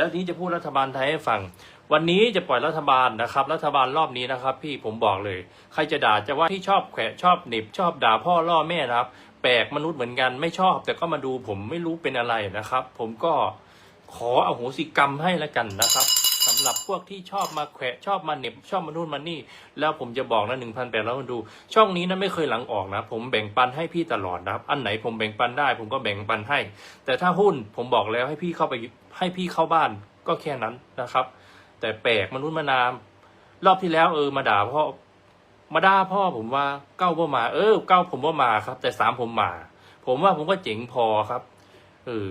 แล้วนี้จะพูดรัฐบาลไทยให้ฟัง วันนี้จะปล่อยรัฐบาลนะครับ รัฐบาลรอบนี้นะครับ พี่ผมบอกเลย ใครจะด่าจะว่าที่ชอบแขวะชอบเหน็บชอบด่าพ่อล่อแม่นะครับ แปลกมนุษย์เหมือนกันไม่ชอบ แต่ก็มาดูผมไม่รู้เป็นอะไรนะครับ ผมก็ขออโหสิกรรมให้แล้วกันนะครับสำหรับพวกที่ชอบมาแขวะชอบมาเน็บชอบมานู่นมานี่ แล้วผมจะบอกนะหนึ่งพันแปดร้อยคนดู ช่องนี้นะไม่เคยหลังออกนะ ผมแบ่งปันให้พี่ตลอดนะครับ อันไหนผมแบ่งปันได้ ผมก็แบ่งปันให้ แต่ถ้าหุ้นผมบอกแล้วให้พี่เข้าไป ให้พี่เข้าบ้านก็แค่นั้นนะครับ แต่แปลกมนุษย์มานาม รอบที่แล้วเออมาด่าพ่อมาด่าพ่อผมว่าเก้าพ่มา เออเก้าผมว่ามาครับ แต่สามผมมา ผมว่าผมก็เจ๋งพอครับเออ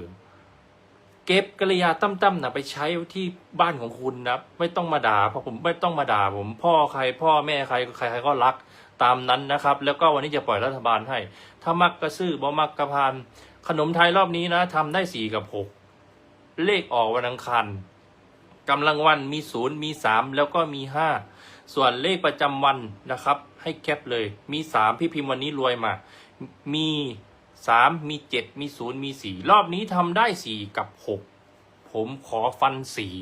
เก็บกริยาตั้มๆนะไปใช้ที่บ้านของคุณนะไม่ต้องมาด่าเพราะผมไม่ต้องมาด่าผม พ่อใคร พ่อแม่ใครใครใครก็รักตามนั้นนะครับ แล้วก็วันนี้จะปล่อยรัฐบาลให้ ถ้ามักกระซื่อบ่มักกระพานขนมไทยรอบนี้นะทำได้สี่กับหก เลขออกวันอังคารกำลังวันมีศูนย์มีสามแล้วก็มีห้าส่วนเลขประจำวันนะครับ ให้แคปเลย มีสามพี่พิมพ์วันนี้รวยมา มีสามมีเจ็ดมีศูนย์มีสี่รอบนี้ทำได้สี่กับหกผมขอฟันสี่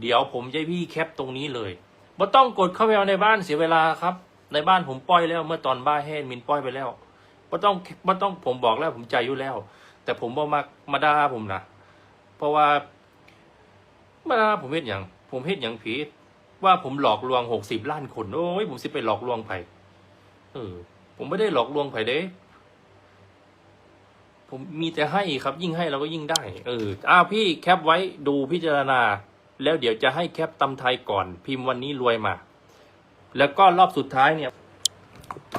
เดี๋ยวผมจะพี่แคปตรงนี้เลยบ่ต้องกดเข้าไปเอาในบ้านเสียเวลาครับ ในบ้านผมปล่อยแล้วเมื่อตอนบ้าแห้มินปล่อยไปแล้วบ่ต้องบ่ต้องผมบอกแล้วผมใจอยู่แล้ว แต่ผมบ่มามาด่าผมนะ เพราะว่ามาผมเฮ็ดอย่างผมเฮ็ดอย่างผิดว่าผมหลอกลวงหกสิบล้านคนโอ้ยผมสิไปหลอกลวงไผเออ ผมไม่ได้หลอกลวงไผเด้ ผมมีแต่ให้ครับ ยิ่งให้เราก็ยิ่งได้ เอออ้าวพี่แคปไว้ดูพิจารณา แล้วเดี๋ยวจะให้แคปตำไทยก่อน พิมพ์วันนี้รวยมา แล้วก็รอบสุดท้ายเนี่ย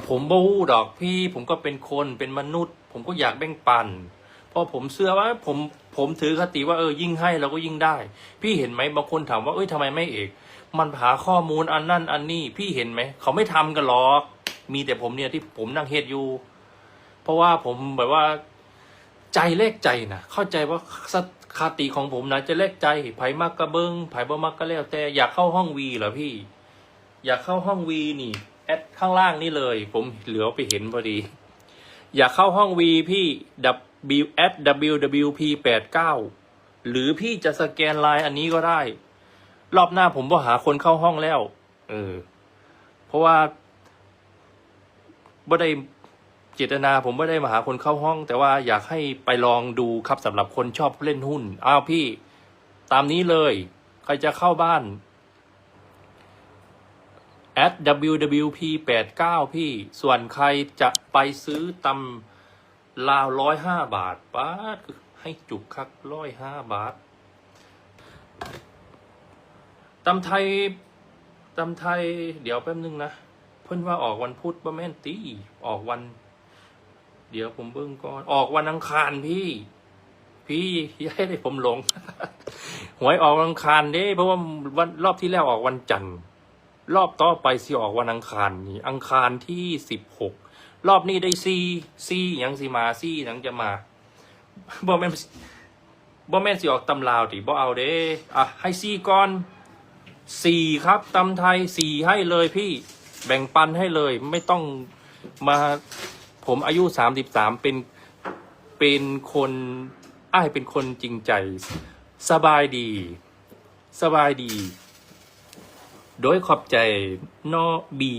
ผมบูดอกพี่ ผมก็เป็นคนเป็นมนุษย์ ผมก็อยากแบ่งปัน พราะผมเชื่อว่าผมผมถือคติว่าเออยิ่งให้เราก็ยิ่งได้ พี่เห็นไหมบางคนถามว่าเอ้ยทำไมไม่เอก มันหาข้อมูลอันนั่นอันนี้พี่เห็นไหมเขาไม่ทำกันหรอก มีแต่ผมเนี่ยที่ผมนั่งเฮ็ดอยู่ เพราะว่าผมแบบว่า ใจเลขใจนะเข้าใจว่าสคติของผมนะจะเลขใจไผ่มักกระเบิงไผ่บ่มักก็แล้วแต่อยากเข้าห้องวีเหรอพี่ อยากเข้าห้องวีนี่แอดข้างล่างนี่เลย ผมเหลือไปเห็นพอดี อยากเข้าห้องวีพี่ W at WWP 8 9หรือพี่จะสแกนไลน์อันนี้ก็ได้ รอบหน้าผมก็หาคนเข้าห้องแล้ว เออ เพราะว่าบ่ได้เจตนาผมไม่ได้มาหาคนเข้าห้อง แต่ว่าอยากให้ไปลองดูครับสำหรับคนชอบเล่นหุ้น อ้าวพี่ ตามนี้เลย ใครจะเข้าบ้าน at wwp 8 9พี่ ส่วนใครจะไปซื้อตำ ลาวร้อยห้าบาทป้าให้จุกคักร้อยห้าบาทตำไทยตำไทย เดี๋ยวแป๊บนึงนะ เพิ่นว่าออกวันพุธบ่แม่นตีออกวัน เดี๋ยวผมเบิ่งก่อน ออกวันอังคารพี่ พี่อย่าให้ได้ผมหลง หวยออกวันอังคารเด้ เพราะว่าวันรอบที่แล้วออกวันจันทร์ รอบต่อไปสิออกวันอังคารนี่ อังคารที่สิบหก รอบนี้ได้ซีซียังสิมาซียังจะมาบ่แม่นบ่แม่นสิออกตำลาวติบ่เอาเด้อะให้ซีก่อนสี่ครับตำไทยสี่ให้เลยพี่แบ่งปันให้เลยไม่ต้องมาผมอายุสามสิบสามเป็นเป็นคนอ้ายเป็นคนจริงใจ สบายดี สบายดี โดยขอบใจนอบี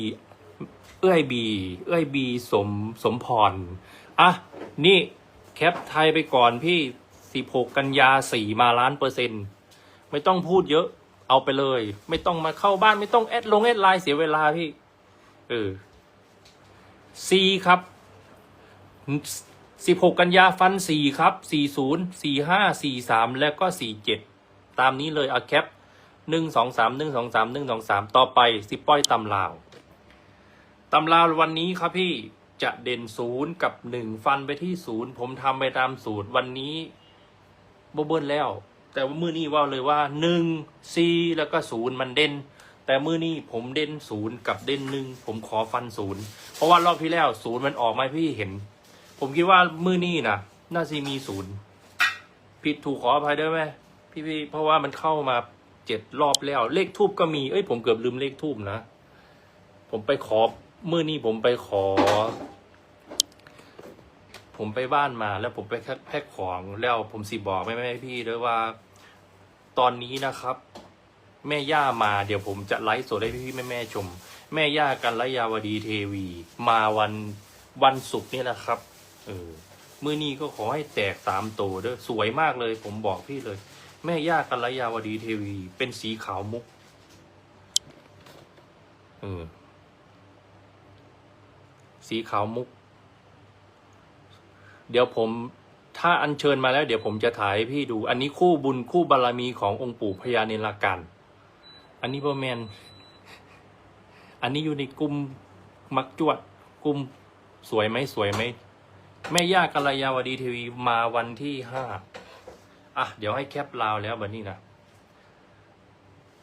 เอื้อยบี เอื้อยบีสมสมพร อะ นี่แคปไทยไปก่อนพี่ 16 กันยาสี่มาล้านเปอร์เซ็นต์ ไม่ต้องพูดเยอะ เอาไปเลย ไม่ต้องมาเข้าบ้านไม่ต้องแอดลงแอดไลน์เสียเวลาพี่ เออซีครับ 16 กันยาฟัน 4 ครับ 40 45 43 แล้วก็ 47 ตามนี้เลยเอาแคปหนึ่งสองสามหนึ่งสองสามหนึ่งสองสามต่อไปสิป้อยตำลาว ตำลาวันนี้ครับพี่จะเด่นศูนย์กับหนึ่งฟันไปที่ศูนย์ผมทำไปตามสูตรวันนี้บเบิ้ลแล้ว แต่ว่ามือนี้ว่าเลยว่าหนึ่งซีแล้วก็ศูนย์มันเด่น แต่มือนี้ผมเด่นศูนย์กับเด่นหนึ่งผมขอฟันศูนย์เพราะว่ารอบที่แล้วศูนย์มันออกมาให้พี่เห็น ผมคิดว่ามือนี้นะน่าจะมีศูนย์ผิดถูกขออภัยด้วยไหมพี่พี่เพราะว่ามันเข้ามาเจ็ดรอบแล้ว เลขทูบก็มีเอ้ยผมเกือบลืมเลขทูบนะ ผมไปขอ เมื่อนี้ผมไปขอ ผมไปบ้านมาแล้วผมไปแพ็คของแล้วผมสิบอกแม่แม่พี่ด้วยว่า ตอนนี้นะครับ แม่ย่ามาเดี๋ยวผมจะไลฟ์สดให้พี่ๆแม่ชม แม่ย่ากันละยาวดีเทวี มาวันวันศุกร์นี่แหละครับ เออมื่อนี้ก็ขอให้แตกสามโตเด้อสวยมากเลย ผมบอกพี่เลย แม่ย่ากัลยาวดีเทวี เป็นสีขาวมุกเออ สีขาวมุก เดี๋ยวผมถ้าอัญเชิญมาแล้ว เดี๋ยวผมจะถ่ายให้พี่ดู อันนี้คู่บุญคู่บารมีขององค์ปู่พญาเนรกัน อันนี้พ่อแมนอันนี้อยู่ในกลุ่มมักจวดกลุ่มสวยไหมสวยไหมแม่ย่ากัลยาวดีทีวีมาวันที่ห้าอะ เดี๋ยวให้แคปลาวแล้วบันนี้นะ